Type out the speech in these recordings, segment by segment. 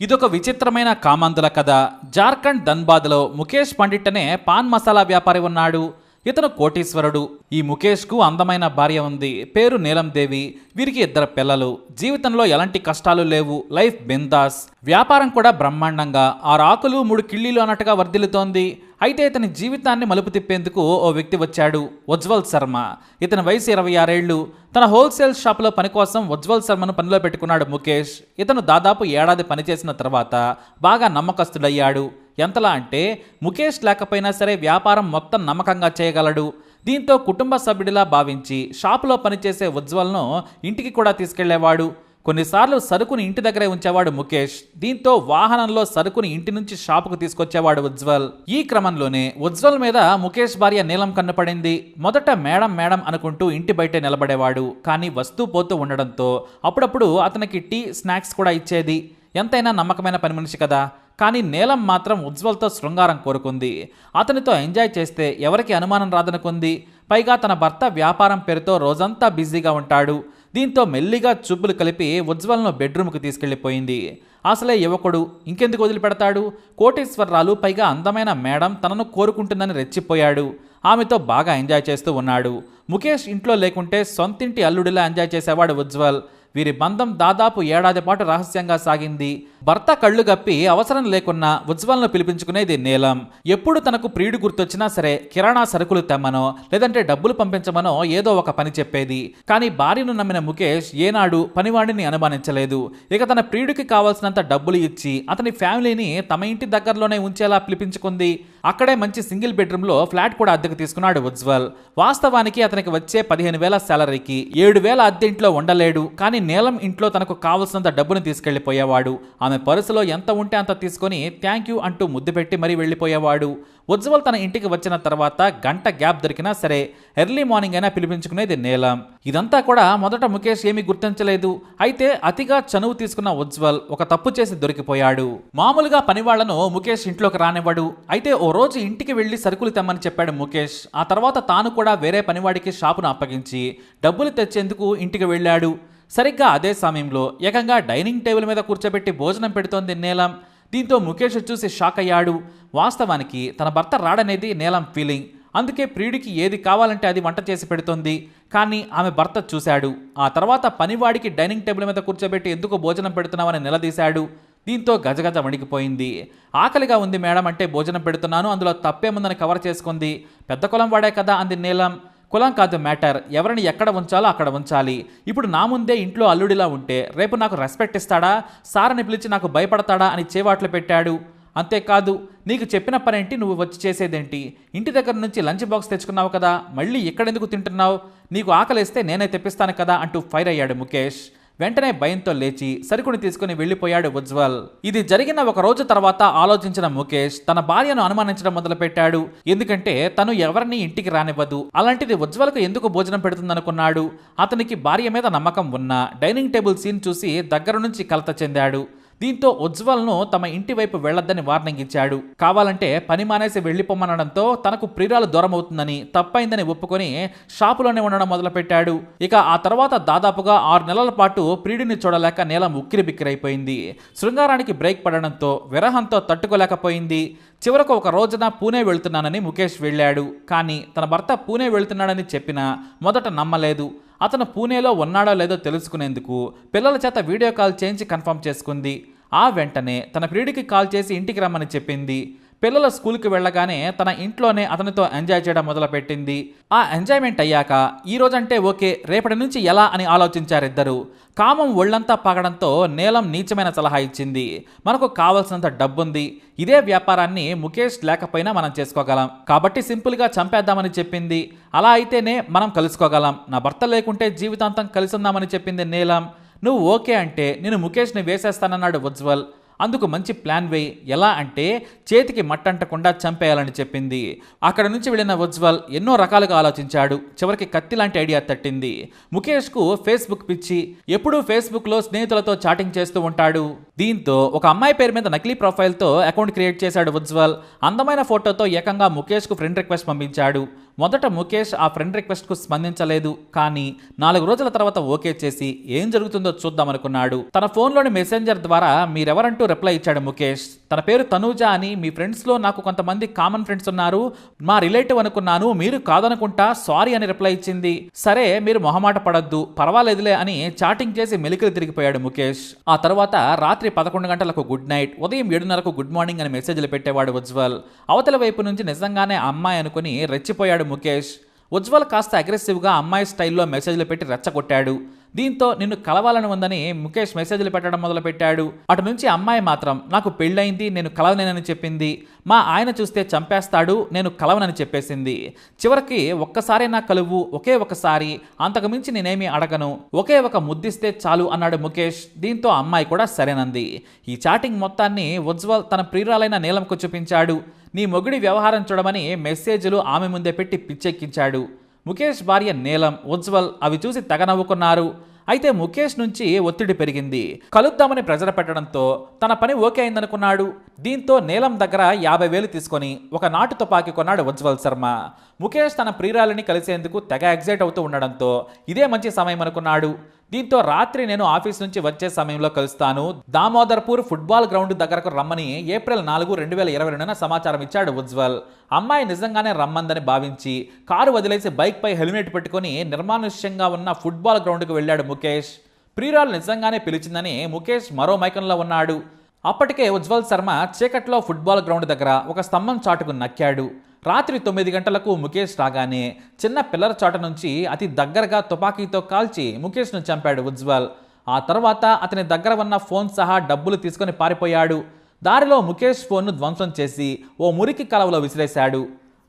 ఇదొక విచిత్రమైన కామాంధుల కథ. జార్ఖండ్ ధన్బాద్లో ముఖేష్ పండిట్ అనే పాన్ మసాలా వ్యాపారి ఉన్నాడు. ఇతను కోటీశ్వరుడు. ఈ ముఖేష్కు అందమైన భార్య ఉంది. పేరు నీలం దేవి. వీరికి ఇద్దరు పిల్లలు. జీవితంలో ఎలాంటి కష్టాలు లేవు. లైఫ్ బిందాస్. వ్యాపారం కూడా బ్రహ్మాండంగా. ఆరు ఆకులు మూడు కిళ్ళీలు అన్నట్టుగా వర్ధిల్లుతోంది. అయితే ఇతని జీవితాన్ని మలుపు తిప్పేందుకు ఓ వ్యక్తి వచ్చాడు ఉజ్వల్ శర్మ. ఇతని వయసు ఇరవై ఆరేళ్ళు తన హోల్సేల్ షాపులో పని కోసం ఉజ్వల్ శర్మను పనిలో పెట్టుకున్నాడు ముఖేష్. ఇతను దాదాపు ఏడాది పనిచేసిన తర్వాత బాగా నమ్మకస్తుడయ్యాడు. ఎంతలా అంటే ముఖేష్ లేకపోయినా సరే వ్యాపారం మొత్తం నమ్మకంగా చేయగలడు. దీంతో కుటుంబ సభ్యుడిలా భావించి షాపులో పనిచేసే ఉజ్వల్ను ఇంటికి కూడా తీసుకెళ్ళేవాడు. కొన్నిసార్లు సరుకుని ఇంటి దగ్గరే ఉంచేవాడు ముఖేష్. దీంతో వాహనంలో సరుకుని ఇంటి నుంచి షాపుకు తీసుకొచ్చేవాడు ఉజ్వల్. ఈ క్రమంలోనే ఉజ్వల్ మీద ముఖేష్ భార్య నీలం కన్నుపడింది మొదట మేడం మేడం అనుకుంటూ ఇంటి బయటే నిలబడేవాడు. కానీ వస్తూ పోతూ ఉండడంతో అప్పుడప్పుడు అతనికి టీ స్నాక్స్ కూడా ఇచ్చేది. ఎంతైనా నమ్మకమైన పని మనిషి కదా. కానీ నీలం మాత్రం ఉజ్వల్తో శృంగారం కోరుకుంది. అతనితో ఎంజాయ్ చేస్తే ఎవరికి అనుమానం రాదనుకుంది. పైగా తన భర్త వ్యాపారం పేరుతో రోజంతా బిజీగా ఉంటాడు. దీంతో మెల్లిగా చూపులు కలిపి ఉజ్వల్ను బెడ్రూమ్కి తీసుకెళ్ళిపోయింది అసలే యువకుడు ఇంకెందుకు వదిలిపెడతాడు? కోటేశ్వరరాలు పైగా అందమైన మేడం తనను కోరుకుంటుందని రెచ్చిపోయాడు. ఆమెతో బాగా ఎంజాయ్ చేస్తూ ఉన్నాడు. ముఖేష్ ఇంట్లో లేకుంటే సొంతింటి అల్లుడిలా ఎంజాయ్ చేసేవాడు ఉజ్వల్. వీరి బంధం దాదాపు ఏడాది పాటు రహస్యంగా సాగింది. భర్త కళ్ళు గప్పి అవసరం లేకున్నా ఉజ్వలను పిలిపించుకునేది నీలం. ఎప్పుడు తనకు ప్రియుడు గుర్తొచ్చినా సరే కిరాణా సరుకులు తెమ్మనో లేదంటే డబ్బులు పంపించమనో ఏదో ఒక పని చెప్పేది. కానీ భార్యను నమ్మిన ముఖేష్ ఏనాడు పనివాడిని అనుమానించలేదు. ఇక తన ప్రియుడికి కావాల్సినంత డబ్బులు ఇచ్చి అతని ఫ్యామిలీని తమ ఇంటి దగ్గరలోనే ఉంచేలా పిలిపించుకుంది. అక్కడే మంచి సింగిల్ బెడ్రూమ్లో ఫ్లాట్ కూడా అద్దెకు తీసుకున్నాడు ఉజ్వల్. వాస్తవానికి అతనికి వచ్చే పదిహేను వేల శాలరీకి ఏడు వేల అద్దె ఇంట్లో ఉండలేడు. కానీ నీలం ఇంట్లో తనకు కావలసినంత డబ్బును తీసుకెళ్ళిపోయేవాడు ఆమె పరుసులో ఎంత ఉంటే అంత తీసుకొని థ్యాంక్ యూ అంటూ ముద్దు పెట్టి మరీ వెళ్ళిపోయేవాడు. ఉజ్వల్ తన ఇంటికి వచ్చిన తర్వాత గంట గ్యాప్ దొరికినా సరే ఎర్లీ మార్నింగ్ అయినా పిలిపించుకునేది నీలం. ఇదంతా కూడా మొదట ముఖేష్ ఏమీ గుర్తించలేదు. అయితే అతిగా చనువు తీసుకున్న ఉజ్వల్ ఒక తప్పు చేసి దొరికిపోయాడు. మామూలుగా పనివాళ్ళను ముఖేష్ ఇంట్లోకి రానివ్వడు. అయితే ఓ రోజు ఇంటికి వెళ్ళి సరుకులు తెమ్మని చెప్పాడు ముఖేష్. ఆ తర్వాత తాను కూడా వేరే పనివాడికి షాపును అప్పగించి డబ్బులు తెచ్చేందుకు ఇంటికి వెళ్ళాడు. సరిగ్గా అదే సమయంలో ఏకంగా డైనింగ్ టేబుల్ మీద కూర్చోబెట్టి భోజనం పెడుతోంది నీలం. దీంతో ముఖేష్ చూసి షాక్ అయ్యాడు. వాస్తవానికి తన భర్త రాడనేది నీలం ఫీలింగ్ అందుకే ప్రియుడికి ఏది కావాలంటే అది వంట చేసి పెడుతోంది. కానీ ఆమె భర్త చూశాడు. ఆ తర్వాత పనివాడికి డైనింగ్ టేబుల్ మీద కూర్చోబెట్టి ఎందుకు భోజనం పెడుతున్నామని నిలదీశాడు. దీంతో గజగజ వణికిపోయింది. ఆకలిగా ఉంది మేడం అంటే భోజనం పెడుతున్నాను అందులో తప్పేముందని కవర్ చేసుకుంది. పెద్ద కులం వాడే కదా అంది నీలం. కులం కాదు మ్యాటర్. ఎవరిని ఎక్కడ ఉంచాలో అక్కడ ఉంచాలి. ఇప్పుడు నా ముందే ఇంట్లో అల్లుడిలా ఉంటే రేపు నాకు రెస్పెక్ట్ ఇస్తాడా? సారని పిలిచి నాకు భయపడతాడా అని చేవాట్లు పెట్టాడు. అంతేకాదు నీకు చెప్పిన పనేంటి? నువ్వు వచ్చి చేసేదేంటి? ఇంటి దగ్గర నుంచి లంచ్ బాక్స్ తెచ్చుకున్నావు కదా? మళ్ళీ ఎక్కడెందుకు తింటున్నావు? నీకు ఆకలిస్తే నేనే తెప్పిస్తాను కదా అంటూ ఫైర్ అయ్యాడు ముఖేష్. వెంటనే భయంతో లేచి సరుకుని తీసుకుని వెళ్ళిపోయాడు ఉజ్వల్. ఇది జరిగిన ఒక రోజు తర్వాత ఆలోచించిన ముఖేష్ తన భార్యను అనుమానించడం మొదలుపెట్టాడు. ఎందుకంటే తను ఎవరిని ఇంటికి రానివ్వదు. అలాంటిది ఉజ్వల్కు ఎందుకు భోజనం పెడుతుందనుకున్నాడు? అతనికి భార్య మీద నమ్మకం ఉన్నా డైనింగ్ టేబుల్ సీన్ చూసి దగ్గర నుంచి కలత చెందాడు. దీంతో ఉజ్వల్ను తమ ఇంటి వైపు వెళ్ళొద్దని వార్నింగ్ ఇచ్చాడు. కావాలంటే పని మానేసి వెళ్ళిపోమనడంతో తనకు ప్రియురాలు దూరమవుతుందని తప్పైందని ఒప్పుకొని షాపులోనే ఉండడం మొదలుపెట్టాడు. ఇక ఆ తర్వాత దాదాపుగా ఆరు నెలల పాటు ప్రియుడిని చూడలేక నేల ఉక్కిరి బిక్కిరైపోయింది. శృంగారానికి బ్రేక్ పడడంతో విరహంతో తట్టుకోలేకపోయింది. చివరకు ఒక రోజున పూణే వెళ్తున్నానని ముఖేష్ వెళ్ళాడు. కానీ తన భర్త పూణే వెళ్తున్నాడని చెప్పినా మొదట నమ్మలేదు. అతను పూణేలో ఉన్నాడో లేదో తెలుసుకునేందుకు పిల్లల చేత వీడియో కాల్ చేయించి కన్ఫర్మ్ చేసుకుంది. ఆ వెంటనే తన ప్రియుడికి కాల్ చేసి ఇంటికి రమ్మని చెప్పింది. పిల్లల స్కూల్కి వెళ్ళగానే తన ఇంట్లోనే అతనితో ఎంజాయ్ చేయడం మొదలుపెట్టింది. ఆ ఎంజాయ్మెంట్ అయ్యాక ఈ రోజంటే ఓకే రేపటి నుంచి ఎలా అని ఆలోచించారిద్దరు. కామం ఒళ్ళంతా పగడంతో నేలం నీచమైన సలహా ఇచ్చింది. మనకు కావలసినంత డబ్బుంది. ఇదే వ్యాపారాన్ని ముఖేష్ లేకపోయినా మనం చేసుకోగలం. కాబట్టి సింపుల్గా చంపేద్దామని చెప్పింది. అలా అయితేనే మనం కలుసుకోగలం. నా భర్త లేకుంటే జీవితాంతం కలిసిందామని చెప్పింది నీలం. నువ్వు ఓకే అంటే నేను ముఖేష్ని వేసేస్తానన్నాడు ఉజ్వల్. అందుకు మంచి ప్లాన్ వేయి ఎలా అంటే చేతికి మట్టంటకుండా చంపేయాలని చెప్పింది. అక్కడ నుంచి వెళ్ళిన ఉజ్వల్ ఎన్నో రకాలుగా ఆలోచించాడు. చివరికి కత్తి లాంటి ఐడియా తట్టింది. ముఖేష్కు ఫేస్బుక్ పిచ్చి. ఎప్పుడూ ఫేస్బుక్లో స్నేహితులతో చాటింగ్ చేస్తూ ఉంటాడు. దీంతో ఒక అమ్మాయి పేరు మీద నకిలీ ప్రొఫైల్తో అకౌంట్ క్రియేట్ చేశాడు ఉజ్వల్. అందమైన ఫోటోతో ఏకంగా ముఖేష్కు ఫ్రెండ్ రిక్వెస్ట్ పంపించాడు. మొదట ముఖేష్ ఆ ఫ్రెండ్ రిక్వెస్ట్కు స్పందించలేదు. కానీ నాలుగు రోజుల తర్వాత ఓకే చేసి ఏం జరుగుతుందో చూద్దామనుకున్నాడు తన ఫోన్లోని మెసెంజర్ ద్వారా మీరెవరంటూ రిప్లై ఇచ్చాడు ముఖేష్. తన పేరు తనూజ అని మీ ఫ్రెండ్స్లో నాకు కొంతమంది కామన్ ఫ్రెండ్స్ ఉన్నారు. మా రిలేటివ్ అనుకున్నాను మీరు కాదనుకుంటా సారీ అని రిప్లై ఇచ్చింది. సరే మీరు మొహమాట పడద్దు పర్వాలేదులే అని చాటింగ్ చేసి మెలికలు తిరిగిపోయాడు ముఖేష్. ఆ తర్వాత రాత్రి పదకొండు గంటలకు గుడ్ నైట్ ఉదయం ఏడున్నరకు గుడ్ మార్నింగ్ అని మెసేజ్లు పెట్టేవాడు ఉజ్వల్. అవతల వైపు నుంచి నిజంగానే అమ్మాయి అనుకుని రెచ్చిపోయాడు ముఖేష్. ఉజ్వల్ కాస్త అగ్రెసివ్గా అమ్మాయి స్టైల్లో మెసేజ్లు పెట్టి రెచ్చగొట్టాడు. దీంతో నిన్ను కలవాలని ఉందని ముఖేష్ మెసేజ్లు పెట్టడం మొదలుపెట్టాడు. అటు నుంచి అమ్మాయి మాత్రం నాకు పెళ్ళైంది నేను కలవనేనని చెప్పింది. మా ఆయన చూస్తే చంపేస్తాడు నేను కలవనని చెప్పేసింది. చివరికి ఒక్కసారే నా కలువు ఒకే ఒకసారి అంతకు మించి నేనేమీ అడగను. ఒకే ఒక ముద్దిస్తే చాలు అన్నాడు ముఖేష్. దీంతో అమ్మాయి కూడా సరేనంది. ఈ చాటింగ్ మొత్తాన్ని ఉజ్వల్ తన ప్రియురాలైన నీలంకు చూపించాడు. నీ మొగుడి వ్యవహారం చూడమని మెసేజ్లు ఆమె ముందే పెట్టి పిచ్చెక్కించాడు. ముఖేష్ భార్య నీలం ఉజ్వల్ అవి చూసి తెగ నవ్వుకున్నారు. అయితే ముఖేష్ నుంచి ఒత్తిడి పెరిగింది. కలుద్దామని ప్రెజర్ పెట్టడంతో తన పని ఓకే అయిందనుకున్నాడు. దీంతో నీలం దగ్గర యాభై వేలు తీసుకొని ఒక నాటు తుపాకీ కొన్నాడు ఉజ్వల్ శర్మ. ముఖేష్ తన ప్రియురాలిని కలిసేందుకు తెగ ఎగ్జైట్ అవుతూ ఉండడంతో ఇదే మంచి సమయం అనుకున్నాడు. దీంతో రాత్రి నేను ఆఫీస్ నుంచి వచ్చే సమయంలో కలుస్తాను. దామోదర్పూర్ ఫుట్బాల్ గ్రౌండ్ దగ్గరకు రమ్మని ఏప్రిల్ నాలుగు రెండు వేల ఇరవై రెండున సమాచారం ఇచ్చాడు ఉజ్వల్. అమ్మాయి నిజంగానే రమ్మందని భావించి కారు వదిలేసి బైక్పై హెల్మెట్ పెట్టుకుని నిర్మానుష్యంగా ఉన్న ఫుట్బాల్ గ్రౌండ్కు వెళ్ళాడు ముఖేష్. ప్రియురాలు నిజంగానే పిలిచిందని ముఖేష్ మరో మైకంలో ఉన్నాడు. అప్పటికే ఉజ్వల్ శర్మ చీకట్లో ఫుట్బాల్ గ్రౌండ్ దగ్గర ఒక స్తంభం చాటుకు నక్కాడు. రాత్రి తొమ్మిది గంటలకు ముఖేష్ రాగానే చిన్న పిల్లల చాట నుంచి అతి దగ్గరగా తుపాకీతో కాల్చి ముఖేష్ను చంపాడు ఉజ్వల్. ఆ తర్వాత అతని దగ్గర ఉన్న ఫోన్ సహా డబ్బులు తీసుకొని పారిపోయాడు. దారిలో ముఖేష్ ఫోన్ను ధ్వంసం చేసి ఓ మురికి కలవలో విసిరేశాడు.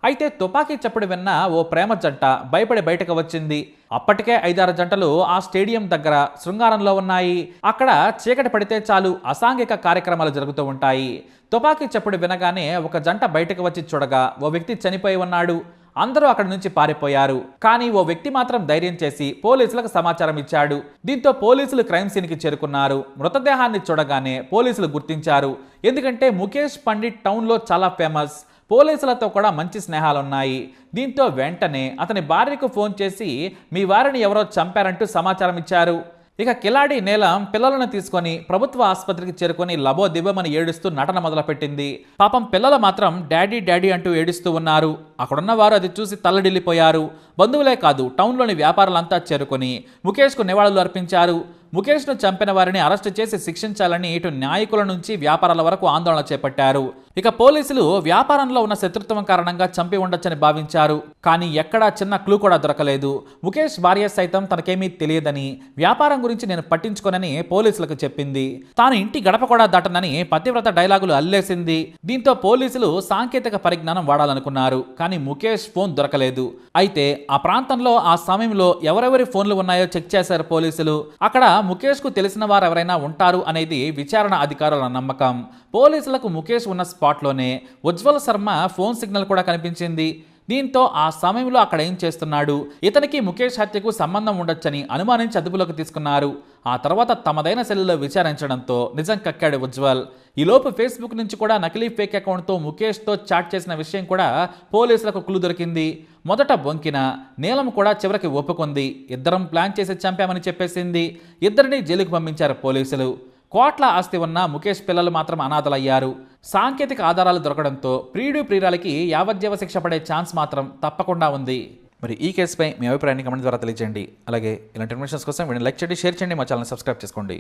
అయితే తుపాకీ చప్పుడు విన్న ఓ ప్రేమ జంట భయపడి బయటకు వచ్చింది. అప్పటికే ఐదారు జంటలు ఆ స్టేడియం దగ్గర శృంగారంలో ఉన్నాయి. అక్కడ చీకటి పడితే చాలు అసాంఘిక కార్యక్రమాలు జరుగుతూ ఉంటాయి. తుపాకీ చప్పుడు వినగానే ఒక జంట బయటకు వచ్చి చూడగా ఓ వ్యక్తి చనిపోయి ఉన్నాడు. అందరూ అక్కడి నుంచి పారిపోయారు. కానీ ఓ వ్యక్తి మాత్రం ధైర్యం చేసి పోలీసులకు సమాచారం ఇచ్చాడు. దీంతో పోలీసులు క్రైమ్ సీన్కి చేరుకున్నారు. మృతదేహాన్ని చూడగానే పోలీసులు గుర్తించారు. ఎందుకంటే ముఖేష్ పండిట్ టౌన్లో చాలా ఫేమస్. పోలీసులతో కూడా మంచి స్నేహాలున్నాయి. దీంతో వెంటనే అతని భార్యకు ఫోన్ చేసి మీ వారిని ఎవరో చంపారంటూ సమాచారం ఇచ్చారు. ఇక కిలాడి నీలం పిల్లలను తీసుకొని ప్రభుత్వ ఆసుపత్రికి చేరుకొని లబో దిబ్బమని ఏడుస్తూ నటన మొదలుపెట్టింది. పాపం పిల్లలు మాత్రం డాడీ డాడీ అంటూ ఏడుస్తూ ఉన్నారు. అక్కడున్న వారు అది చూసి తల్లడిల్లిపోయారు. బంధువులే కాదు టౌన్లోని వ్యాపారులంతా చేరుకొని ముఖేష్కు నివాళులు అర్పించారు. ముఖేష్ను చంపిన వారిని అరెస్టు చేసి శిక్షించాలని ఇటు న్యాయకుల నుంచి వ్యాపారాల వరకు ఆందోళన చేపట్టారు. ఇక పోలీసులు వ్యాపారంలో ఉన్న శత్రుత్వం కారణంగా చంపి ఉండొచ్చని భావించారు. కానీ ఎక్కడా చిన్న క్లూ కూడా దొరకలేదు. ముఖేష్ భార్య సైతం తనకేమీ తెలియదని వ్యాపారం గురించి నేను పట్టించుకోనని పోలీసులకు చెప్పింది. తాను ఇంటి గడప కూడా దాటనని పతివ్రత డైలాగులు అల్లేసింది. దీంతో పోలీసులు సాంకేతిక పరిజ్ఞానం వాడాలనుకున్నారు. కానీ ముఖేష్ ఫోన్ దొరకలేదు. అయితే ఆ ప్రాంతంలో ఆ సమయంలో ఎవరెవరి ఫోన్లు ఉన్నాయో చెక్ చేశారు పోలీసులు. అక్కడ ముఖేష్కు తెలిసిన వారు ఎవరైనా ఉంటారు అనేది విచారణ అధికారుల నమ్మకం. పోలీసులకు ముఖేష్ ఉన్న స్పాట్లోనే ఉజ్వల్ శర్మ ఫోన్ సిగ్నల్ కూడా కనిపించింది. దీంతో ఆ సమయంలో అక్కడ ఏం చేస్తున్నాడు? ఇతనికి ముఖేష్ హత్యకు సంబంధం ఉండొచ్చని అనుమానించి అదుపులోకి తీసుకున్నారు. ఆ తర్వాత తమదైన సెల్లులో విచారించడంతో నిజం కక్కాడు ఉజ్వల్. ఈలోపు ఫేస్బుక్ నుంచి కూడా నకిలీ ఫేక్ అకౌంట్తో ముఖేష్తో చాట్ చేసిన విషయం కూడా పోలీసులకు క్లూ దొరికింది. మొదట బొంకిన నీలం కూడా చివరికి ఒప్పుకుంది. ఇద్దరం ప్లాన్ చేసి చంపామని చెప్పేసింది. ఇద్దరిని జైలుకు పంపించారు పోలీసులు. కోట్ల ఆస్తి ఉన్న ముఖేష్ పిల్లలు మాత్రం అనాథలయ్యారు. సాంకేతిక ఆధారాలు దొరకడంతో ప్రియుడు ప్రియురాలకి యావజ్జీవ శిక్ష పడే ఛాన్స్ మాత్రం తప్పకుండా ఉంది. మరి ఈ కేసుపై మీ అభిప్రాయాన్ని కమెంట్ ద్వారా తెలియజేయండి అలాగే ఇలాంటి ఇన్ఫర్మేషన్స్ కోసం వీడిని లైక్ చేయండి షేర్ చేయండి మా ఛానల్ సబ్స్క్రైబ్ చేసుకోండి.